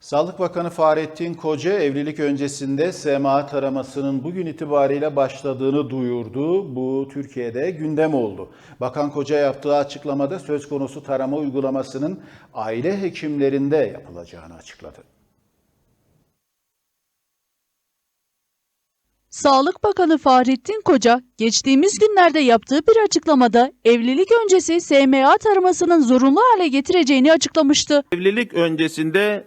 Sağlık Bakanı Fahrettin Koca evlilik öncesinde SMA taramasının bugün itibariyle başladığını duyurdu. Bu Türkiye'de gündem oldu. Bakan Koca yaptığı açıklamada söz konusu tarama uygulamasının aile hekimlerinde yapılacağını açıkladı. Sağlık Bakanı Fahrettin Koca, geçtiğimiz günlerde yaptığı bir açıklamada evlilik öncesi SMA taramasının zorunlu hale getireceğini açıklamıştı. Evlilik öncesinde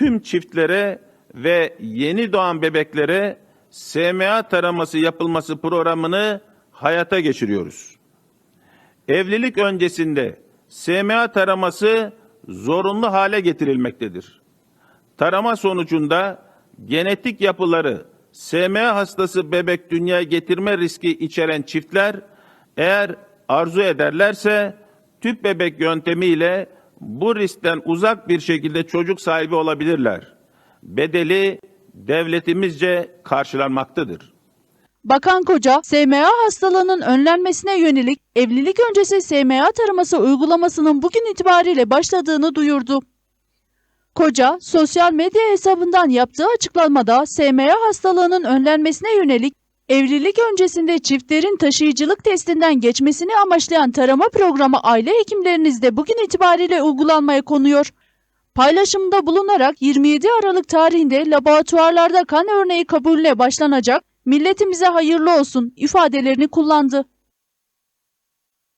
tüm çiftlere ve yeni doğan bebeklere SMA taraması yapılması programını hayata geçiriyoruz. Evlilik öncesinde SMA taraması zorunlu hale getirilmektedir. Tarama sonucunda genetik yapıları SMA hastası bebek dünyaya getirme riski içeren çiftler eğer arzu ederlerse tüp bebek yöntemiyle bu riskten uzak bir şekilde çocuk sahibi olabilirler. Bedeli devletimizce karşılanmaktadır. Bakan Koca, SMA hastalığının önlenmesine yönelik evlilik öncesi SMA taraması uygulamasının bugün itibariyle başladığını duyurdu. Koca, sosyal medya hesabından yaptığı açıklamada SMA hastalığının önlenmesine yönelik evlilik öncesinde çiftlerin taşıyıcılık testinden geçmesini amaçlayan tarama programı aile hekimlerinizde bugün itibariyle uygulanmaya konuyor. Paylaşımda bulunarak 27 Aralık tarihinde laboratuvarlarda kan örneği kabulüne başlanacak, milletimize hayırlı olsun ifadelerini kullandı.